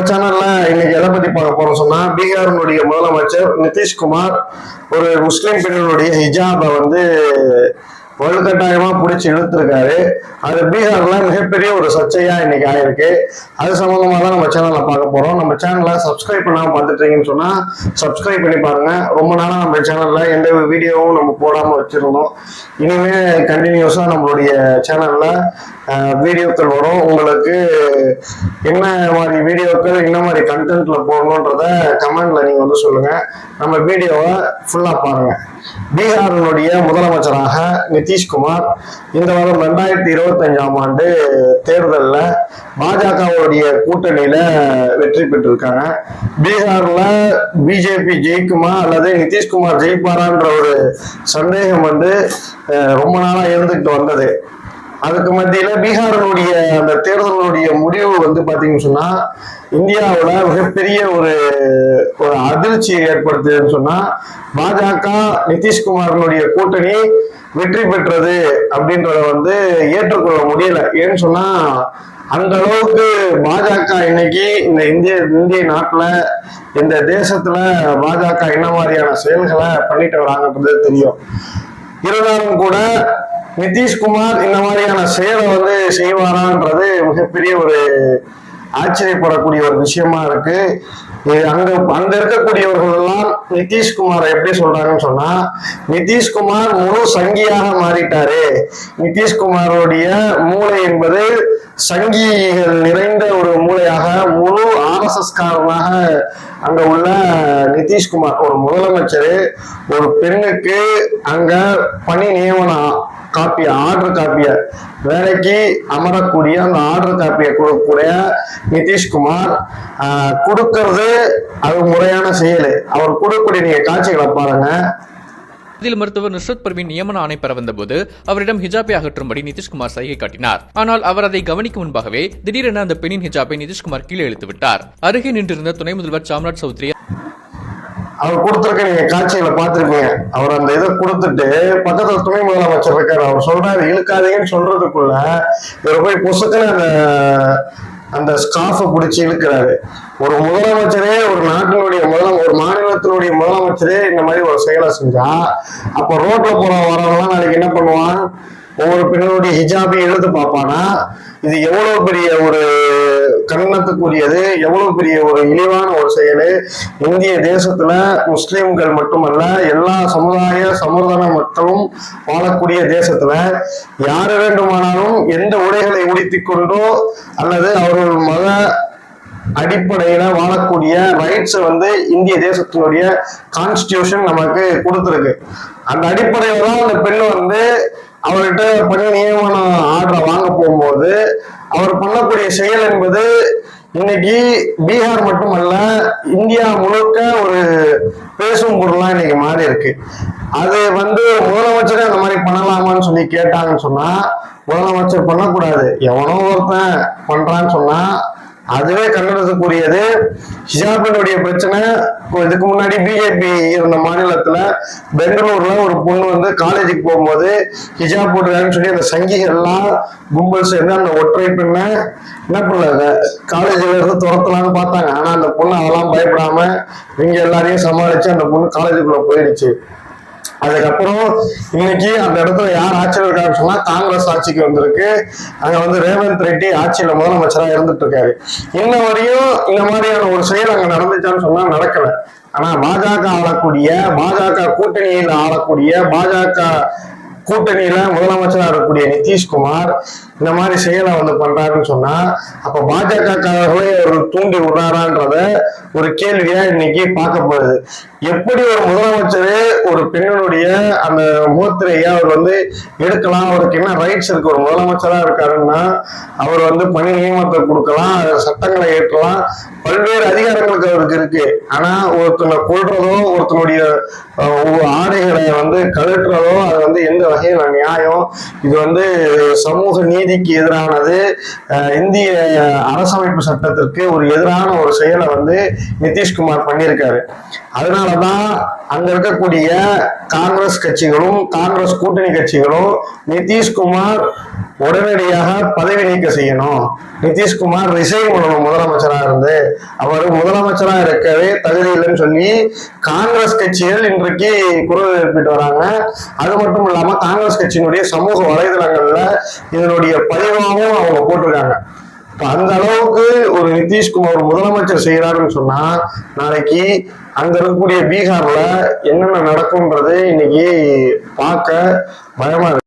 நம்ம சேனல்ல இன்னைக்கு எதை பத்தி பார்க்க போறோம் சொன்னா பீகாரினுடைய முதலமைச்சர் நிதிஷ்குமார் ஒரு முஸ்லிம் பெண்களுடைய ஹிஜாபை வந்து வலுக்கட்டாயமா பிடிச்சி இழுத்துருக்காரு. அது பீகார்ல மிகப்பெரிய ஒரு சர்ச்சையா இன்னைக்கு ஆயிருக்கு. அது சம்பந்தமா தான் நம்ம சேனல்ல பார்க்க போறோம். நம்ம சேனலை சப்ஸ்கிரைப் பண்ணாம பார்த்துட்டீங்கன்னு சொன்னா சப்ஸ்கிரைப் பண்ணி பாருங்க. ரொம்ப நாளா நம்ம சேனல்ல எந்த வீடியோவும் நம்ம போடாம வச்சிருந்தோம். இனிமே கண்டினியூஸா நம்மளுடைய சேனல்ல வீடியோக்கள் வரும். உங்களுக்கு என்ன மாதிரி வீடியோக்கள் என்ன மாதிரி கண்டென்ட்ல போடணுன்றத கமெண்ட்ல நீங்க வந்து சொல்லுங்க. நம்ம வீடியோவை ஃபுல்லா பாருங்க. பீகாரினுடைய முதலமைச்சராக நிதிஷ்குமார் இந்த வாரம் ரெண்டாயிரத்தி இருபத்தஞ்சாம் ஆண்டு தேர்தலில் பாஜகவுடைய கூட்டணியில வெற்றி பெற்றிருக்காங்க. பீகார்ல பிஜேபி ஜெயிக்குமா அல்லது நிதிஷ்குமார் ஜெயிப்பாரான்ற ஒரு சந்தேகம் வந்து ரொம்ப நாளா இருந்துகிட்டு வந்தது. அதுக்கு மத்தியில பீகாரினுடைய அந்த தேர்தலுடைய முடிவு வந்து பாத்தீங்கன்னு சொன்னா இந்தியாவில் மிகப்பெரிய ஒரு ஒரு அதிர்ச்சியை ஏற்படுத்துதுன்னு சொன்னா பாஜக நிதிஷ்குமாரனுடைய கூட்டணி வெற்றி பெற்றது அப்படின்றத வந்து ஏற்றுக்கொள்ள முடியல. ஏன்னு சொன்னா அந்த அளவுக்கு பாஜக இன்னைக்கு இந்த இந்திய இந்திய நாட்டுல இந்த தேசத்துல பாஜக என்ன மாதிரியான செயல்களை பண்ணிட்டு வராங்கன்றது தெரியும். இருந்தாலும் கூட நிதிஷ்குமார் இந்த மாதிரியான செயலை வந்து செய்வாரான்றது மிகப்பெரிய ஒரு ஆச்சரியப்படக்கூடிய ஒரு விஷயமா இருக்கு. இது அங்க அங்க இருக்கக்கூடியவர்கள் எல்லாம் நிதிஷ்குமாரை எப்படி சொல்றாங்கன்னு சொன்னா நிதிஷ்குமார் முழு சங்கியாக மாறிட்டாரு. நிதிஷ்குமாரோடைய மூளை என்பது சங்கிகள் நிறைந்த ஒரு மூளையாக முழு ஆர்எஸ்எஸ் காரணமாக அங்க உள்ள நிதிஷ்குமார் ஒரு முதலமைச்சர் ஒரு பெண்ணுக்கு அங்க பணி நியமனம் காப்பியை ஆர்டர் காப்பியை வேலைக்கு அமரக்கூடிய அந்த ஆர்டர் காப்பியை கொடுக்கக்கூடிய நிதிஷ்குமார் கொடுக்கறது அது முறையான செயல். அவர் கொடுக்கக்கூடிய நீங்கள் காட்சிகளை பாருங்க. இதில் மருத்துவர் நுஸ்ரத் பர்வீன் நியமன ஆணை பெற வந்தபோது அவரிடம் ஹிஜாபை அகற்றும்படி நிதிஷ்குமார் சைகை காட்டினார். ஆனால் அவர் அதை கவனிக்கும் முன்பாகவே திடீரென அந்த பெண்ணின் ஹிஜாபை நிதிஷ்குமார் கீழே இழுத்து விட்டார் அருகே நின்றிருந்த துணை முதல்வர் சாம்ராஜ் சௌத்ரி அவர் கொடுத்துருக்க நீங்க காட்சிகளை பார்த்திருப்பீங்க. அவர் அந்த இதை கொடுத்துட்டு பக்கத்துல துணை முதலமைச்சர் இருக்காரு. அவர் சொல்றாரு இழுக்காதீங்கன்னு சொல்றதுக்குள்ள இவர் போய் புசுக்குன்னு அந்த அந்த ஸ்காஃபை பிடிச்சி இழுக்கிறாரு. ஒரு முதலமைச்சரே ஒரு நாட்டினுடைய முதல ஒரு மாநிலத்தினுடைய முதலமைச்சரே இந்த மாதிரி ஒரு செயலை செஞ்சா அப்ப ரோட்ல போற வரவங்களாம் நாளைக்கு என்ன பண்ணுவான்? ஒவ்வொரு பெண்களுடைய ஹிஜாபையும் எழுத்து பார்ப்பானா? இது எவ்வளவு பெரிய ஒரு கண்ணத்துக்குரியது எவ்வளவு பெரிய ஒரு இழிவான ஒரு செயல். இந்திய தேசத்துல முஸ்லிம்கள் மட்டுமல்ல எல்லா சமுதாய சமுதாய மக்களும் வாழக்கூடிய தேசத்துல யாரு வேண்டுமானாலும் எந்த உடைகளை உடுத்திக்கொண்டோ அல்லது அவர்கள் மத அடிப்படையில வாழக்கூடிய ரைட்ஸை வந்து இந்திய தேசத்தினுடைய கான்ஸ்டியூஷன் நமக்கு கொடுத்துருக்கு. அந்த அடிப்படையில தான் அந்த பெண் வந்து அவர்கிட்ட பணி நியமன ஆர்டரை வாங்க போகும்போது அவர் பண்ணக்கூடிய செயல் என்பது இன்னைக்கு பீகார் மட்டுமல்ல இந்தியா முழுக்க ஒரு பேசும் பொருளா இன்னைக்கு மாறி இருக்கு. அது வந்து முதலமைச்சரே அந்த மாதிரி பண்ணலாமான்னு சொல்லி கேட்டாங்கன்னு சொன்னா முதலமைச்சர் பண்ணக்கூடாது. எவனோ ஒருத்தன் பண்றான்னு சொன்னா அதுவே கண்டனத்துக்குரியது ஹிஜாபினுடைய பிரச்சனை இதுக்கு முன்னாடி பிஜேபி இருந்த மாநிலத்துல பெங்களூர்ல ஒரு பொண்ணு வந்து காலேஜுக்கு போகும்போது ஹிஜாப் போட்டுருக்காங்கன்னு சொல்லி அந்த சங்கிகள்லாம் கும்பல் சேர்ந்து அந்த ஒற்றை பெண்ணை என்ன பண்ணாங்க? காலேஜ்ல இருந்து துரத்தலாம்னு பார்த்தாங்க. ஆனா அந்த பொண்ணு அதெல்லாம் பயப்படாம இவங்க எல்லாரையும் சமாளிச்சு அந்த பொண்ணு காலேஜுக்குள்ள போயிடுச்சு. அதுக்கப்புறம் இன்னைக்கு அந்த இடத்துல யார் ஆட்சியில் இருக்காருன்னு சொன்னா காங்கிரஸ் ஆட்சிக்கு வந்திருக்கு. அங்க வந்து ரேவந்த் ரெட்டி ஆட்சியில முதலமைச்சரா இருந்துட்டு இருக்காரு. இன்ன வரையும் இந்த மாதிரியான ஒரு செயல் அங்க நடந்துச்சான்னு சொன்னா நடக்கல. ஆனா பாஜக ஆளக்கூடிய பாஜக கூட்டணியில் ஆளக்கூடிய பாஜக கூட்டணியில முதலமைச்சராக இருக்கக்கூடிய நிதிஷ்குமார் இந்த மாதிரி செயலை வந்து பண்றாருன்னு சொன்னா அப்ப பாஜக ஒரு தூண்டி விடுறாரான்றத ஒரு கேள்வியா இன்னைக்கு பார்க்கப்படுது எப்படி ஒரு முதலமைச்சர் ஒரு பெண்ணுடைய அந்த முகத்திரையை அவர் வந்து எடுக்கலாம் அவருக்கு என்ன ரைட்ஸ் இருக்கு ஒரு முதலமைச்சரா இருக்காருன்னா அவர் வந்து பணி நியமனத்தை கொடுக்கலாம் சட்டங்களை ஏற்றலாம். பல்வேறு அதிகாரங்களுக்கு அவருக்கு இருக்கு. ஆனா ஒருத்தனை கொள்றதோ ஒருத்தனுடைய ஆடைகளை வந்து கழட்டுறதோ அது வந்து எந்த வகையில நியாயம். இது வந்து சமூக நீதிக்கு எதிரானது. அஹ், இந்திய அரசமைப்பு சட்டத்திற்கு ஒரு எதிரான ஒரு செயலை வந்து நிதிஷ்குமார் பண்ணியிருக்காரு. அதனாலதான் அங்க இருக்கக்கூடிய காங்கிரஸ் கட்சிகளும் காங்கிரஸ் கூட்டணி கட்சிகளும் நிதிஷ்குமார் உடனடியாக பதவி நீக்க செய்யணும். நிதிஷ்குமார் ரிசைன் பண்ணணும் முதலமைச்சராக இருந்து அவர் முதலமைச்சராக இருக்கவே தகுதி இல்லைன்னு சொல்லி காங்கிரஸ் கட்சிகள் இன்றைக்கு குரல் எழுப்பிட்டு வராங்க. அது மட்டும் இல்லாம காங்கிரஸ் கட்சியினுடைய சமூக வலைதளங்கள்ல இதனுடைய பதிவாகவும் அவங்க போட்டிருக்காங்க. அந்த அளவுக்கு ஒரு நிதிஷ்குமார் முதலமைச்சர் செய்கிறாருன்னு சொன்னா நாளைக்கு அங்க இருக்கக்கூடிய பீகார்ல என்னென்ன நடக்கும்ன்றது இன்னைக்கு பார்க்க பயமா இருக்கு.